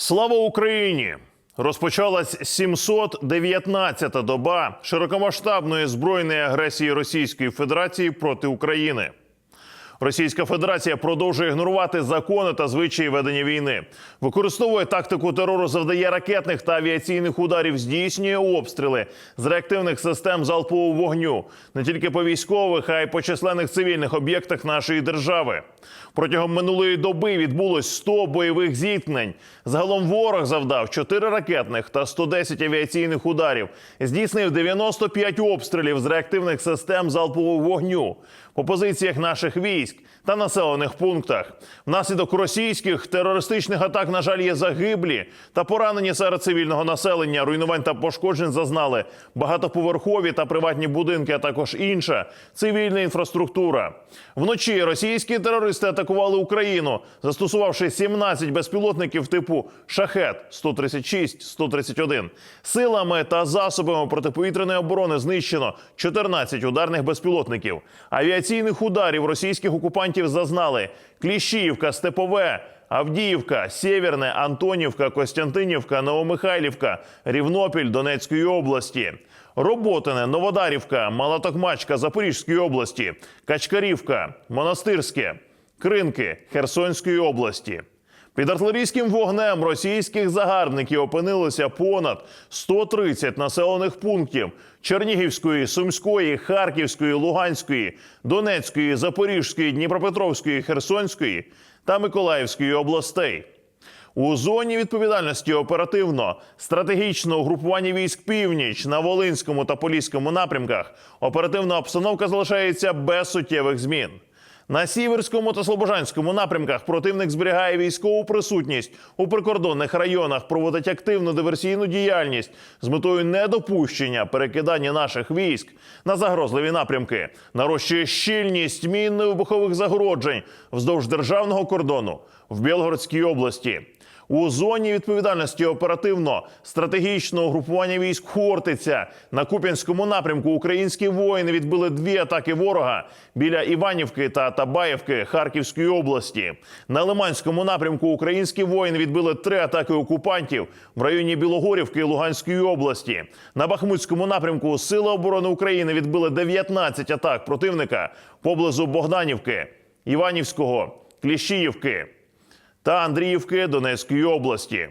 Слава Україні! Розпочалась 719-та доба широкомасштабної збройної агресії Російської Федерації проти України. Російська Федерація продовжує ігнорувати закони та звичаї ведення війни, використовує тактику терору, завдає ракетних та авіаційних ударів, здійснює обстріли з реактивних систем залпового вогню не тільки по військових, а й по численних цивільних об'єктах нашої держави. Протягом минулої доби відбулось 100 бойових зіткнень. Загалом ворог завдав 4 ракетних та 110 авіаційних ударів, здійснив 95 обстрілів з реактивних систем залпового вогню по позиціях наших військ та населених пунктах. Внаслідок російських терористичних атак, на жаль, є загиблі та поранені серед цивільного населення. Руйнувань та пошкоджень зазнали багатоповерхові та приватні будинки, а також інша цивільна інфраструктура. Вночі російські терористи атакували Україну, застосувавши 17 безпілотників типу Шахет 136 131 Силами та засобами протиповітряної оборони знищено 14 ударних безпілотників. Авіаційних ударів російських окупантів зазнали Кліщіївка, Степове. Авдіївка, Сєвєрне, Антонівка, Костянтинівка, Новомихайлівка, Рівнопіль Донецької області, Роботине, Новодарівка, Малатокмачка Запорізької області, Качкарівка, Монастирське, Кринки Херсонської області. Під артилерійським вогнем російських загарбників опинилося понад 130 населених пунктів Чернігівської, Сумської, Харківської, Луганської, Донецької, Запорізької, Дніпропетровської, Херсонської та Миколаївської областей. У зоні відповідальності оперативно стратегічного угрупування військ північ на Волинському та Поліському напрямках оперативна обстановка залишається без суттєвих змін. На Сіверському та Слобожанському напрямках противник зберігає військову присутність у прикордонних районах, проводить активну диверсійну діяльність з метою недопущення перекидання наших військ на загрозливі напрямки, нарощує щільність мінно-вибухових загороджень вздовж державного кордону в Білгородській області. У зоні відповідальності оперативно стратегічного угрупування військ Хортиця на Куп'янському напрямку українські воїни відбили дві атаки ворога біля Іванівки та Табаєвки Харківської області. На Лиманському напрямку українські воїни відбили три атаки окупантів в районі Білогорівки Луганської області. На Бахмутському напрямку Сили оборони України відбили 19 атак противника поблизу Богданівки, Іванівського, Кліщіївки та Андріївки Донецької області.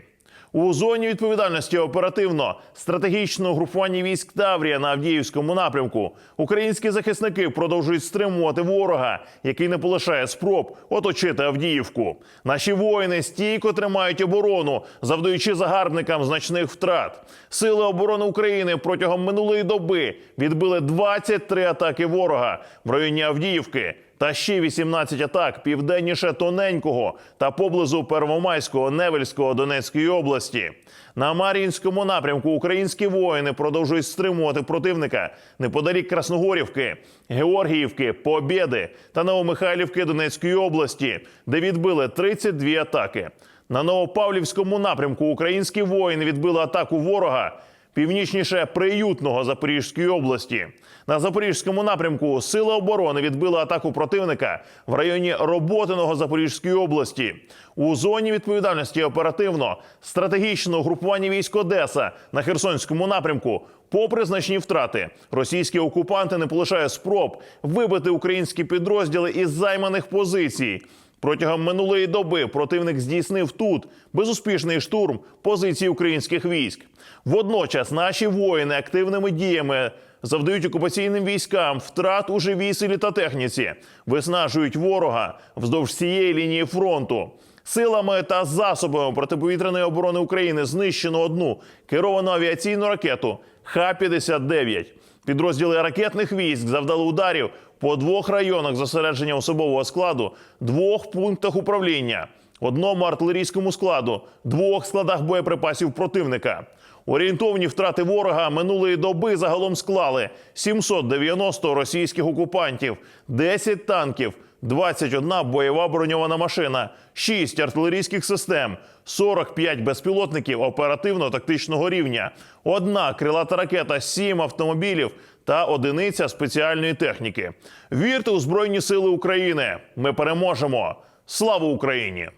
У зоні відповідальності оперативно стратегічного групування військ Таврія на Авдіївському напрямку українські захисники продовжують стримувати ворога, який не полишає спроб оточити Авдіївку. Наші воїни стійко тримають оборону, завдаючи загарбникам значних втрат. Сили оборони України протягом минулої доби відбили 23 атаки ворога в районі Авдіївки та ще 18 атак південніше тоненького та поблизу Первомайського Невельського Донецької області. На Мар'їнському напрямку українські воїни продовжують стримувати противника неподалік Красногорівки, Георгіївки, Побєди та Новомихайлівки Донецької області, де відбили 32 атаки. На Новопавлівському напрямку українські воїни відбили атаку ворога північніше приютного Запорізької області. На запорізькому напрямку Сили оборони відбили атаку противника в районі Роботиного Запорізької області. У зоні відповідальності оперативно стратегічного групування військ Одеса на Херсонському напрямку. Попри значні втрати, російські окупанти не полишають спроб вибити українські підрозділи із займаних позицій. Протягом минулої доби противник здійснив тут безуспішний штурм позицій українських військ. Водночас наші воїни активними діями завдають окупаційним військам втрат у живій силі та техніці, виснажують ворога вздовж цієї лінії фронту. Силами та засобами протиповітряної оборони України знищено одну керовану авіаційну ракету Х-59. Підрозділи ракетних військ завдали ударів по двох районах зосередження особового складу, двох пунктах управління, одному артилерійському складу, двох складах боєприпасів противника. Орієнтовні втрати ворога минулої доби загалом склали 790 російських окупантів, 10 танків, 21 бойова броньована машина, 6 артилерійських систем, 45 безпілотників оперативно-тактичного рівня, одна крилата ракета, 7 автомобілів та одиниця спеціальної техніки. Вірте у Збройні Сили України! Ми переможемо! Слава Україні!